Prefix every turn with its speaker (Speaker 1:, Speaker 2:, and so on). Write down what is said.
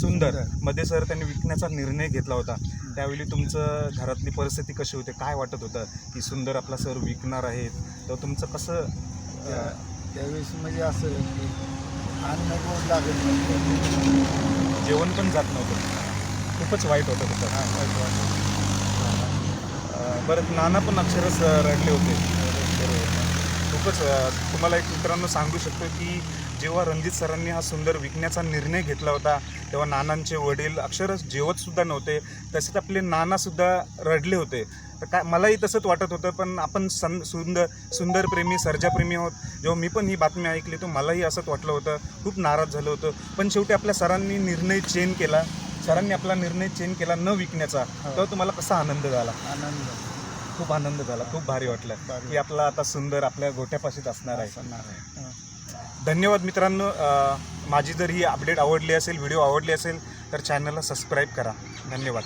Speaker 1: सुंदर. मध्ये सर त्यांनी विकण्याचा निर्णय घेतला होता. त्यावेळी तुमचं घरातली परिस्थिती कशी होते? काय वाटत होतं? की सुंदर आपला सर विकणार आहेत? तर तुमचं कसं
Speaker 2: त्या त्यावेळेस म्हणजे असं की अन्न लागत नव्हतं.
Speaker 1: जेवण पण जात नव्हतं. खूपच वाईट होतं होतं
Speaker 2: हा, वाईट वाटलं.
Speaker 1: अं, बरं नाना पण अक्षरच रडले होते. खूपच तुम्हाला एक मित्रांनो सांगू शकतो की जेव्हा रणजित सरांनी हा सुंदर विकण्याचा निर्णय घेतला होता तेव्हा नानांचे वडील अक्षरच जेवत सुद्धा नव्हते. तसेच आपले नानासुद्धा रडले होते. तर काय मलाही तसंच वाटत होतं पण आपण सन सुंदर सुंदरप्रेमी सर्जाप्रेमी आहोत. जेव्हा मी पण ही बातमी ऐकली तर मलाही असंच वाटलं होतं. खूप नाराज झालं होतं. पण शेवटी आपल्या सरांनी निर्णय चेंज केला. सरांनी आपला निर्णय चेंज केला न विकण्याचा. तेव्हा तुम्हाला कसा आनंद झाला?
Speaker 2: आनंद.
Speaker 1: खूप आनंद झाला. खूप भारी वाटलं. की आपला आता सुंदर आपल्या गोट्यापाशीच असणार आहे. धन्यवाद मित्रांनो. माझी जर ही अपडेट आवडली असेल व्हिडिओ आवडली असेल तर चॅनलला सबस्क्राईब करा. धन्यवाद.